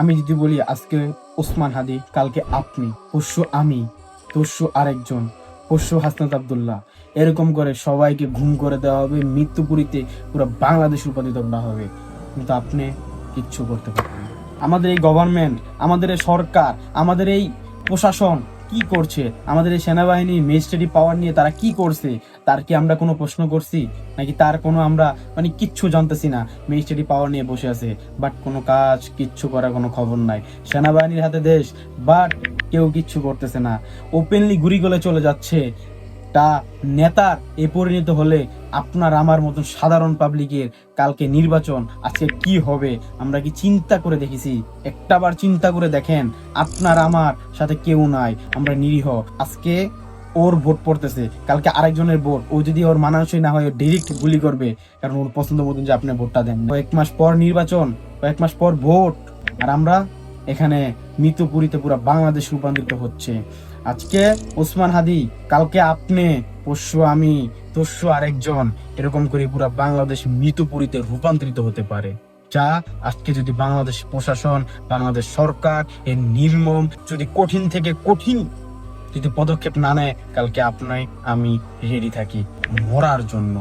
আমি যদি বলি, আজকে ওসমান হাদি, কালকে আপনি, পরশু আমি তরশু আরেকজন, পরশু হাসনাত আবদুল্লাহ। এরকম করে সবাইকে ঘুম করে দেওয়া হবে, মৃত্যুপুরীতে পুরো বাংলাদেশ রূপান্তরিত করা হবে। কিন্তু আপনি কিচ্ছু করতে পারবেন আমাদের এই গভর্নমেন্ট আমাদের এই সরকার, আমাদের এই প্রশাসন কি করছে? আমাদের এই সেনাবাহিনী মেজিস্ট্রেটি পাওয়ার নিয়ে তারা কি করছে? তার কি আমরা কোনো প্রশ্ন করছি? নাকি তার কোনো আমরা মানে কিচ্ছু জানতেছি না। মেজিস্ট্রেটি পাওয়ার নিয়ে বসে আছে। বাট কোনো কাজ, কিচ্ছু করার কোনো খবর নাই। সেনাবাহিনীর হাতে দেশ বাট কেউ কিচ্ছু করতেছে না। ওপেনলি গুড়িগোলে চলে যাচ্ছে। তা নেতার এ পরিণত হলে আপনার আমার মতন সাধারণ পাবলিকের কালকে নির্বাচন আজকে কি হবে? আমরা কি চিন্তা করে দেখেছি? একটাবার চিন্তা করে দেখেন, আপনার আমার সাথে কেউ নাই, আমরা নিরীহ। আজকে ওর ভোট পড়তেছে, কালকে আরেকজনের ভোট। ও যদি ওর মানানসই না হয় ডিরেক্ট গুলি করবে। কারণ ওর পছন্দ মতন যে আপনি ভোটটা দেন। কয়েক মাস পর নির্বাচন, কয়েক মাস পর ভোট। আর আমরা এখানে মৃতপুরীতে পুরো বাংলাদেশ রূপান্তরিত হচ্ছে। আজকে ওসমান হাদি, কালকে আপনি, পরশু আমি তরশু আরেকজন, এরকম করে পুরো বাংলাদেশ মৃতপুরীতে রূপান্তরিত হতে পারে। যা আজকে যদি বাংলাদেশ প্রশাসন, বাংলাদেশ সরকার এর নির্মম যদি কঠিন থেকে কঠিন যদি পদক্ষেপ না নেয়, কালকে আপনাই আমি রেডি থাকি মরার জন্য।